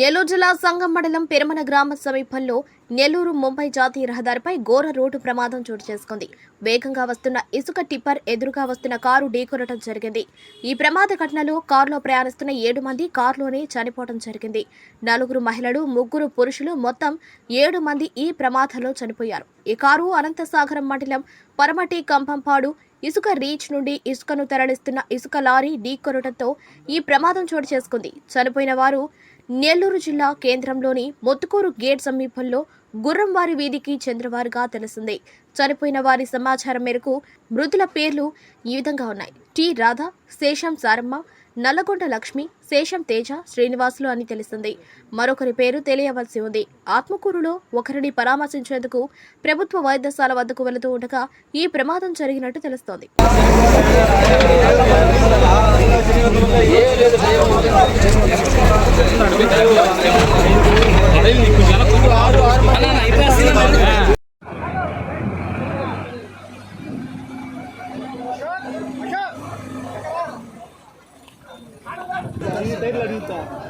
నెల్లూరు జిల్లా సంగం మండలం పెరమన గ్రామ సమీపంలో నెల్లూరు ముంబై జాతీయ రహదారిపై ఘోర రోడ్డు ప్రమాదం చోటు చేసుకుంది. వేగంగా వస్తున్న ఇసుక టిప్పర్ ఎదురుగా వస్తున్న కారు ఢీకొనడం జరిగింది. ఈ ప్రమాద ఘటనలో కారులో ప్రయాణిస్తున్న ఏడు మంది కారులోనే చనిపోవడం జరిగింది. నలుగురు మహిళలు ముగ్గురు పురుషులు మొత్తం ఏడు మంది ఈ ప్రమాదంలో చనిపోయారు. ఈ కారు అనంతసాగరం మండలం పరమటి కంపంపాడు ఇసుక రీచ్ నుండి ఇసుకను తరలిస్తున్న ఇసుక లారీ ఢీకొనడంతో ఈ ప్రమాదం చోటు చేసుకుంది. చనిపోయిన వారు నెల్లూరు జిల్లా కేంద్రంలోని మొత్తుకూరు గేట్ సమీపంలో గుర్రంవారి వీధికి చెందినవారుగా తెలిసింది చనిపోయిన వారి సమాచారం మేరకు మృతుల పేర్లు ఈ విధంగా ఉన్నాయి. టి. రాధ శేషం సారమ్మ నల్లగొండ లక్ష్మి శేషం తేజ శ్రీనివాసులు అని తెలిసింది మరొకరి పేరు తెలియవలసి ఉంది. ఆత్మకూరులో ఒకరిని పరామర్శించేందుకు ప్రభుత్వ వైద్యశాల వద్దకు వెళుతూ ఉండగా ఈ ప్రమాదం జరిగినట్టు తెలుస్తోంది. 때리려 진짜.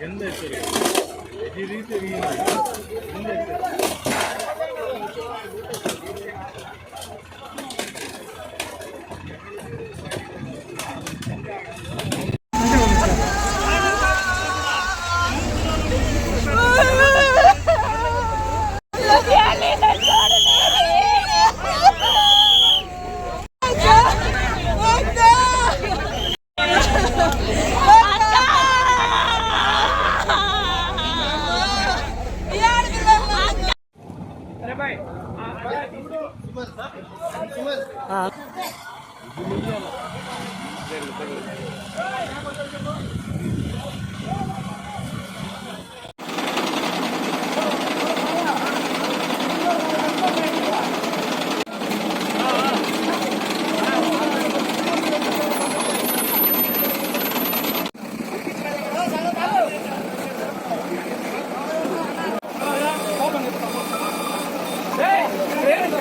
எந்த சரி எதிரி Ah.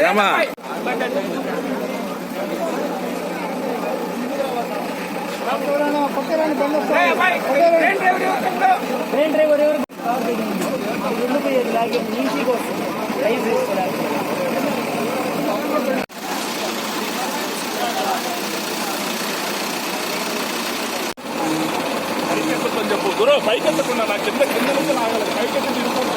ఏమా ట్రైన్ డ్రైవర్ ఎవరు ఎందుకు లాగే ఈజీగా వస్తుంది లైవ్ తీసుకోవాలి చెప్పు గురు పైకెత్తకుండా నా కింద కింద నుంచి లాగాలి పైకెత్తి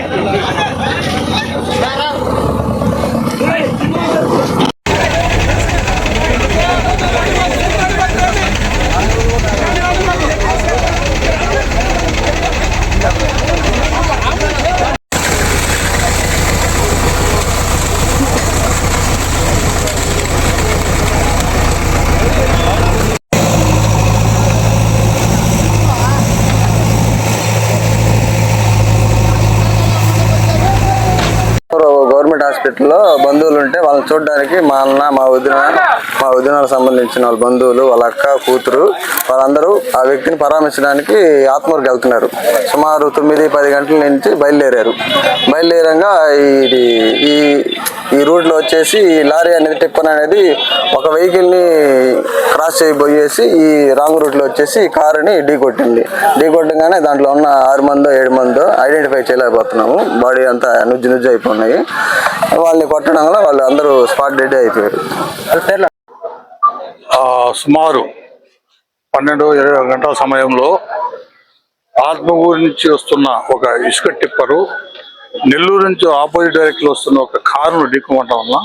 గవర్నమెంట్ హాస్పిటల్లో బంధువులు ఉంటే వాళ్ళని చూడడానికి మా అన్న మా వదిన మా వదినకు సంబంధించిన వాళ్ళ బంధువులు వాళ్ళ అక్క కూతురు వాళ్ళందరూ ఆ వ్యక్తిని పరామర్శించడానికి ఆత్మూరుకు వెళ్తున్నారు. సుమారు తొమ్మిది పది గంటల నుంచి బయలుదేరారు. బయలుదేరంగా ఇది ఈ ఈ రూట్లో వచ్చేసి ఈ లారీ అనేది టిప్పన్ అనేది ఒక వెహికల్ని క్రాస్ చేయబోయేసి ఈ రాంగ్ రూట్లో వచ్చేసి ఈ కారుని ఢీ కొట్టింది. ఢీ కొట్టగానే దాంట్లో ఉన్న ఆరు మందో ఏడు మందో ఐడెంటిఫై చేయలేకపోతున్నాము. బాడీ అంతా నుజ్జు నుజ్జు అయిపోయినాయి. వాళ్ళని కొట్టడం వల్ల వాళ్ళు అందరూ స్పాట్ డెడ్ అయిపోయారు. ఆ, సుమారు పన్నెండు ఇరవై గంటల సమయంలో ఆత్మకూరు నుంచి వస్తున్న ఒక ఇసుక టిప్పరు నెల్లూరు నుంచి ఆపోజిట్ డైరెక్ట్లో వస్తున్న ఒక కారును ఢీకొనడం వల్ల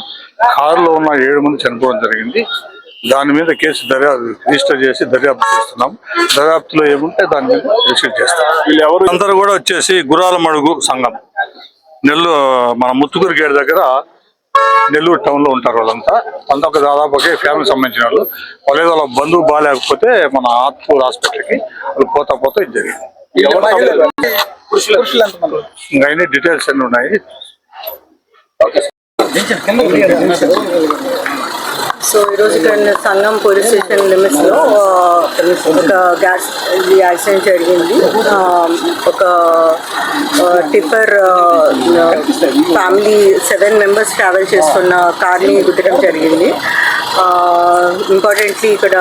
కారులో ఉన్న ఏడు మంది చనిపోవడం జరిగింది. దాని మీద కేసు దర్యాప్తు రిజిస్టర్ చేసి దర్యాప్తు చేస్తున్నాం. దర్యాప్తులో ఏముంటే దాని మీద రిజిస్టర్ చేస్తాం. వీళ్ళు ఎవరు అందరూ కూడా వచ్చేసి గురాల మడుగు సంఘం. నెల్లూరు మన ముత్తుకూరు గేట్ దగ్గర నెల్లూరు టౌన్లో ఉంటారు వాళ్ళంతా. అంతా ఒక దాదాపు ఒకే ఫ్యామిలీ సంబంధించిన వాళ్ళు. వాళ్ళు వాళ్ళ బంధువు బాగాలేకపోతే మన ఆత్మూరు హాస్పిటల్కి వాళ్ళు పోతా పోతా ఇది జరిగింది. ఇంకా అన్ని డీటెయిల్స్ అన్ని ఉన్నాయి. సో ఈరోజు ఇక్కడ సంగం పోలీస్ స్టేషన్ లిమిట్స్లో ఒక గ్యాస్ ఇది యాక్సిడెంట్ జరిగింది. ఒక tipper family seven members travel చేస్తున్న కార్ని గుద్దడం జరిగింది. ఇంపార్టెంట్లీ ఇక్కడ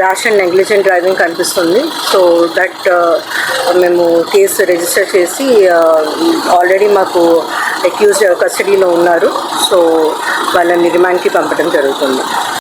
ర్యాష్ అండ్ నెగ్లిజెంట్ డ్రైవింగ్ కనిపిస్తుంది. సో దట్ మేము కేసు రిజిస్టర్ చేసి ఆల్రెడీ మాకు అక్యూజ్డ్ కస్టడీలో ఉన్నారు. సో వాళ్ళని రిమాండ్కి పంపడం జరుగుతుంది.